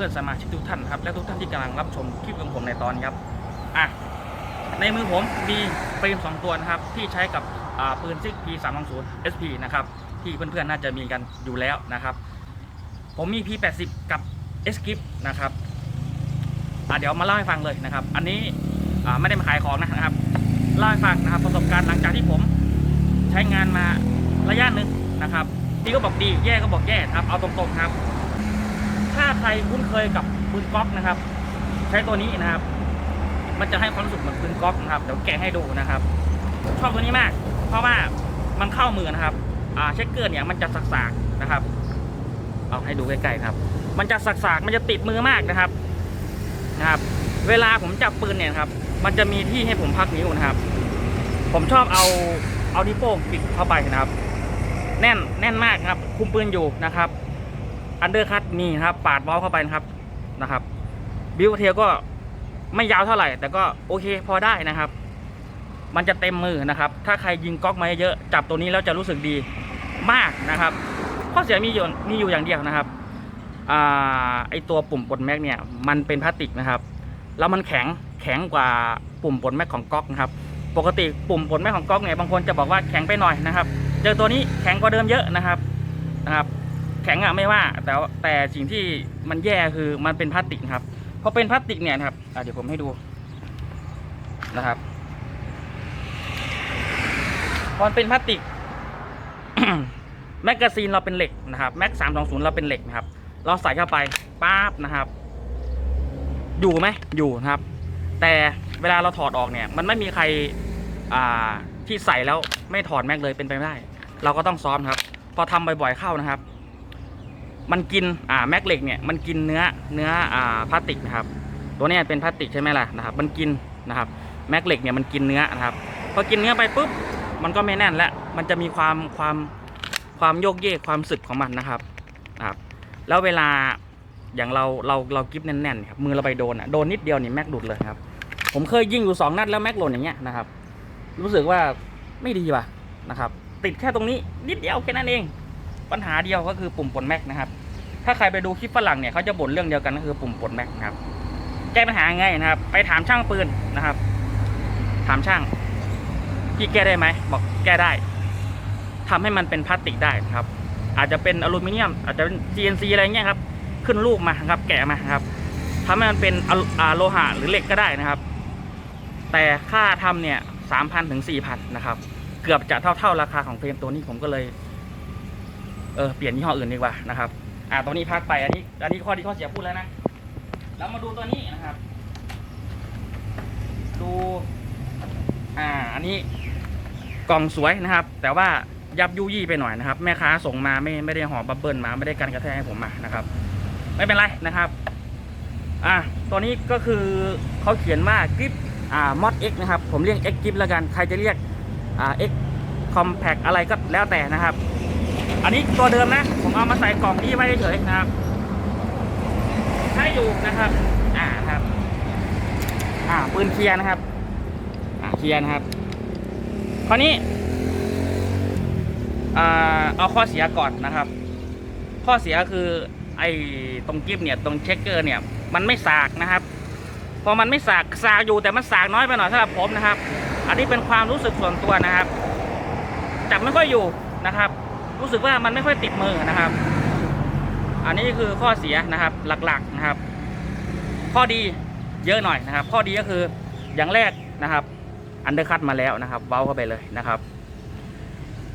พื่อนสมาชิกทุกท่านครับ และทุกท่านที่กำลังรับชมคลิปของผมในตอนนี้ครับอะในมือผมมีเฟรมสองตัวนะครับที่ใช้กับปืนซิก P 3 2 0 SP นะครับที่เพื่อนๆน่าจะมีกันอยู่แล้วนะครับ ผมมี P 8 0กับ S g i p นะครับเดี๋ยวมาเล่าให้ฟังเลยนะครับ อันนี้ไม่ได้มาขายของนะครับเล่าให้ฟังนะครับประสบการณ์หลังจากที่ผมใช้งานมาระยะหนึ่งนะครับดีก็บอกดีแย่ก็บอกแย่ครับเอาตรงๆครับ ถ้าใครคุ้นเคยกับปืนก๊อกนะครับ ใช้ตัวนี้นะครับ มันจะให้ความรู้สึกเหมือนปืนก๊อกนะครับเดี๋ยวแกะให้ดูนะครับ ชอบตัวนี้มาก เพราะว่ามันเข้ามือนะครับอ่าเช็คเกอร์เนี่ยมันจะสักๆนะครับ เอาให้ดูใกล้ๆครับ มันจะสักๆมันจะติดมือมากนะครับนะครับ เวลาผมจับปืนเนี่ยครับ มันจะมีที่ให้ผมพักนิ้วนะครับ ผมชอบเอาเอานิ้วโป้งปิดเข้าไปนะครับ แน่นแน่นมากครับ คุมปืนอยู่นะครับ อันเดอร์คัตมีนะครับ ปาดบอลเข้าไปนะครับนะครับบิวเทลก็ไม่ยาวเท่าไหร่ แต่ก็โอเคพอได้นะครับ มันจะเต็มมือนะครับ ถ้าใครยิงก๊อกมาเยอะจับตัวนี้แล้วจะรู้สึกดีมากนะครับ ข้อเสียมีอยู่มีอยู่อย่างเดียวนะครับอ่าไอตัวปุ่มปลดแม็กเนี่ยมันเป็นพลาสติกนะครับ แล้วมันแข็งแข็งกว่าปุ่มปลดแม็กของก๊อกนะครับ ปกติปุ่มปลดแม็กของก๊อกเนี่ยบางคนจะบอกว่าแข็งไปหน่อยนะครับ เจอตัวนี้แข็งกว่าเดิมเยอะนะครับนะครับ แข็งอะไม่ว่า แต่แต่สิ่งที่มันแย่คือมันเป็นพลาสติกครับพอเป็นพลาสติกเนี่ยนะครับเดี๋ยวผมให้ดูนะครับพอมันเป็นพลาสติกแมกกาซีนเราเป็นเหล็กนะครับแม็กสามสองศูนย์เราเป็นเหล็กนะครับ เราใส่เข้าไปป๊าบนะครับ อยู่ไหมอยู่นะครับ แต่เวลาเราถอดออกเนี่ย มันไม่มีใครอ่าที่ใส่แล้วไม่ถอดแม็กเลยเป็นไปไม่ได้ เราก็ต้องซ้อมครับ พอทำบ่อยๆเข้านะครับ มันกินอ่าแม็กเหล็กเนี่ยมันกินเนื้อเนื้ออ่าพลาสติกนะครับตัวนี้เป็นพลาสติกใช่ไหมล่ะนะครับมันกินนะครับแม็กเหล็กเนี่ยมันกินเนื้อนะครับพอกินเนื้อไปปุ๊บมันก็ไม่แน่นแล้วมันจะมีความความความโยกเยกความสึกของมันนะครับนะครับ แล้วเวลาอย่างเราเราเรากิฟแน่นๆครับมือเราไปโดนอะโดนนิดเดียวนี่แม็กหลุดเลยครับ ผมเคยยิงอยู่สองนัดแล้วแม็กหล่นอย่างเงี้ยนะครับ รู้สึกว่าไม่ดีว่ะนะครับ ติดแค่ตรงนี้นิดเดียวแค่นั้นเอง ปัญหาเดียวก็คือปุ่มปลดแม็กนะครับ ถ้าใครไปดูคลิปฝรั่งเนี่ยเขาจะบ่นเรื่องเดียวกันก็คือปุ่มปลดแม็กนะครับ แก้ปัญหาไงนะครับ ไปถามช่างปืนนะครับ ถามช่างพี่แก้ได้ไหมบอกแก้ได้ทำให้มันเป็นพลาสติกได้นะครับ อาจจะเป็นอลูมิเนียม อาจจะเป็น CNC อะไรเงี้ยครับ ขึ้นรูปมาครับ แกะมาครับทำให้มันเป็นออโลหะหรือเหล็กก็ได้นะครับ แต่ค่าทำเนี่ยสามพันถึงสี่พันนะครับ เกือบจะเท่าเท่าๆราคาของเฟรมตัวนี้ผมก็เลย เออเปลี่ยนยี่ห้ออื่นดีกว่านะครับ อ่าตัวนี้พักไปอันนี้ อันนี้ข้อดีข้อเสียพูดแล้วนะแล้วมาดูตัวนี้นะครับ ดูอ่าอันนี้กล่องสวยนะครับ แต่ว่ายับยุยี่ไปหน่อยนะครับ แม่ค้าส่งมาไม่ไม่ได้ห่อบับเบิ้ลมาไม่ได้กันกระแทกให้ผมมานะครับ ไม่เป็นไรนะครับอ่าตัวนี้ก็คือเขาเขียนว่ากิฟอ่ามอด X นะครับ ผมเรียก X กิฟแล้วกันใครจะเรียกอ่า X Compact อะไรก็แล้วแต่นะครับ อันนี้ตัวเดิมนะ ผมเอามาใส่กล่องนี้ไว้เฉยๆนะครับใช้อยู่นะครับ อ่าครับ อ่าปืนเคลียร์นะครับ อ่าเคลียร์นะครับ คราวนี้อ่าเอาข้อเสียก่อนนะครับ ข้อเสียคือไอ้ตรงกิฟเนี่ยตรงเช็คเกอร์เนี่ย มันไม่สากนะครับพอมันไม่สากสากอยู่แต่มันสากน้อยไปหน่อยสำหรับผมนะครับ อันนี้เป็นความรู้สึกส่วนตัวนะครับจับไม่ค่อยอยู่นะครับ รู้สึกว่ามันไม่ค่อยติดมือนะครับ อันนี้คือข้อเสียนะครับหลักๆนะครับ ข้อดีเยอะหน่อยนะครับ ข้อดีก็คืออย่างแรกนะครับ อันเดอร์คัตมาแล้วนะครับเว้าเข้าไปเลยนะครับ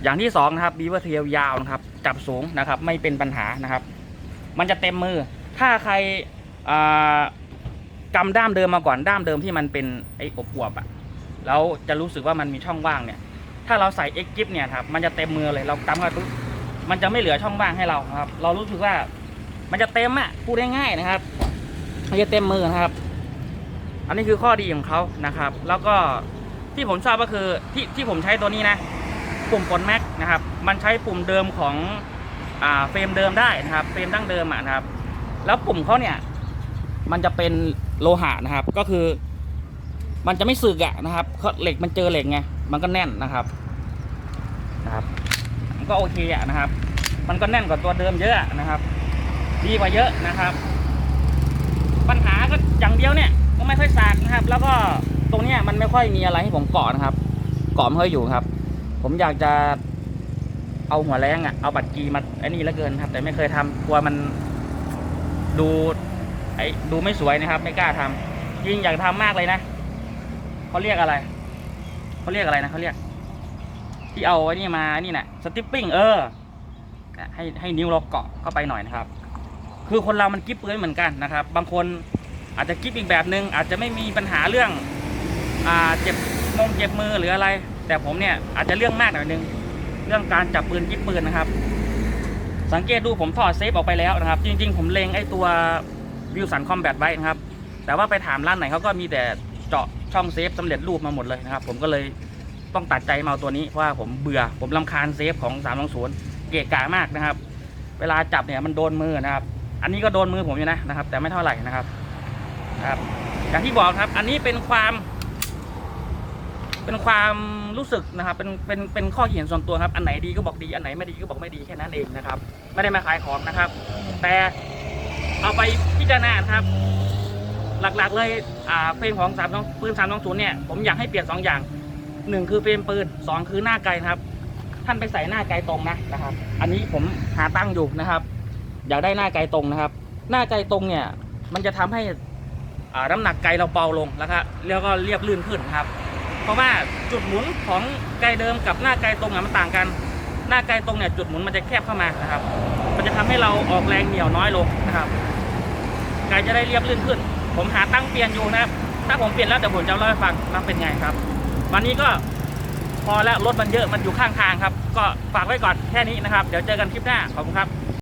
อย่างที่สองนะครับบีเวอร์เทลยวยาวนะครับ จับสูงนะครับ ไม่เป็นปัญหานะครับ มันจะเต็มมือ ถ้าใครกำด้ามเดิมมาก่อนด้ามเดิมที่มันเป็นไอ้อบอวบอะแล้วจะรู้สึกว่ามันมีช่องว่างเนี่ย ถ้าเราใส่เอ็กกิฟเนี่ยครับมันจะเต็มมือเลยเรากำเข้าปุ๊บมันจะไม่เหลือช่องว่างให้เราครับ เรารู้สึกว่ามันจะเต็มอะพูดง่ายๆนะครับ มันจะเต็มมือนะครับ อันนี้คือข้อดีของเขานะครับ แล้วก็ที่ผมชอบก็คือที่ที่ผมใช้ตัวนี้นะปุ่มกดแม็กนะครับ มันใช้ปุ่มเดิมของอ่าเฟรมเดิมได้นะครับเฟรมดั้งเดิมอะนะครับ แล้วปุ่มเขาเนี่ย มันจะเป็นโลหะนะครับ ก็คือ มันจะไม่สึกอะนะครับเพราเหล็กมันเจอเหล็กไง มันก็แน่นนะครับนะครับ มันก็โอเคอะนะครับ มันก็แน่นกว่าตัวเดิมเยอะนะครับ ดีกว่าเยอะนะครับ ปัญหาก็อย่างเดียวเนี่ยก็ไม่ค่อยสากนะครับ แล้วก็ตรงเนี้ยมันไม่ค่อยมีอะไรให้ผมเกาะนะครับ เกาะไม่ค่อยอยู่ครับ ผมอยากจะเอาหัวแรงอะเอาบัตรกีมาไอ้นี่แล้วเกินครับ แต่ไม่เคยทำกลัวมันดูไอ้ดูไม่สวยนะครับ ไม่กล้าทำยิ่งอยากทำมากเลยนะเขาเรียกอะไร เขาเรียกอะไรนะเขาเรียก ที่เอาไอ้นี่มานี่น่ะสติปปิ้งเออให้ให้นิ้วเราเกาะเข้าไปหน่อยนะครับ คือคนเรามันกิ๊บปืนเหมือนกันนะครับ บางคนอาจจะกิ๊บอีกแบบหนึง่งอาจจะไม่มีปัญหาเรื่องอ่าเจ็บมงเจ็บมือหรืออะไร แต่ผมเนี่ยอาจจะเรื่องมากหน่อยนึง เรื่องการจับปืนกิ๊บปืนนะครับ สังเกตดูผมถอดเซฟออกไปแล้วนะครับ จริง ๆ ผมเลงไอ้ตัววิวสันคอมแบทไว้นะครับ แต่ว่าไปถามร้านไหนเขาก็มีแต่ เจาะช่องเซฟสำเร็จรูปมาหมดเลยนะครับ ผมก็เลยต้องตัดใจมาเอาตัวนี้เพราะว่าผมเบื่อผมลำคาญเซฟของ320เกะกะมากนะครับ เวลาจับเนี่ยมันโดนมือนะครับ อันนี้ก็โดนมือผมอยู่นะนะครับ แต่ไม่เท่าไหร่นะครับครับ อย่างที่บอกครับ อันนี้เป็นความ เป็นความรู้สึกนะครับ เป็นเป็นเป็นข้อเขียนส่วนตัวครับ อันไหนดีก็บอกดีอันไหนไม่ดีก็บอกไม่ดีแค่นั้นเองนะครับ ไม่ได้มาขายของนะครับ แต่เอาไปพิจารณาครับ หลักๆเลยอ่าเฟรมของสามปืนสามสองศูนย์เนี่ยผมอยากให้เปลี่ยนสองอย่างหนึ่งคือเฟรมปืนสองคือหน้าไกลครับ ท่านไปใส่หน้าไกลตรงนะนะครับ อันนี้ผมหาตั้งอยู่นะครับ อยากได้หน้าไกลตรงนะครับ หน้าไกลตรงเนี่ยมันจะทำให้อ่าน้ำหนักไกลเราเบาลงแล้วครับแล้วก็เรียบลื่นขึ้นครับ เพราะว่าจุดหมุนของไกลเดิมกับหน้าไกลตรงมันต่างกัน หน้าไกลตรงเนี่ยจุดหมุนมันจะแคบเข้ามานะครับ มันจะทำให้เราออกแรงเหนี่ยวน้อยลงนะครับไกลจะได้เรียบลื่นขึ้น ผมหาตั้งเปลี่ยนอยู่นะครับ ถ้าผมเปลี่ยนแล้วเดี๋ยวผมจะเล่าให้ฟังว่าเป็นไงครับ วันนี้ก็พอแล้วรถมันเยอะมันอยู่ข้างทางครับ ก็ฝากไว้ก่อนแค่นี้นะครับ เดี๋ยวเจอกันคลิปหน้าขอบคุณครับ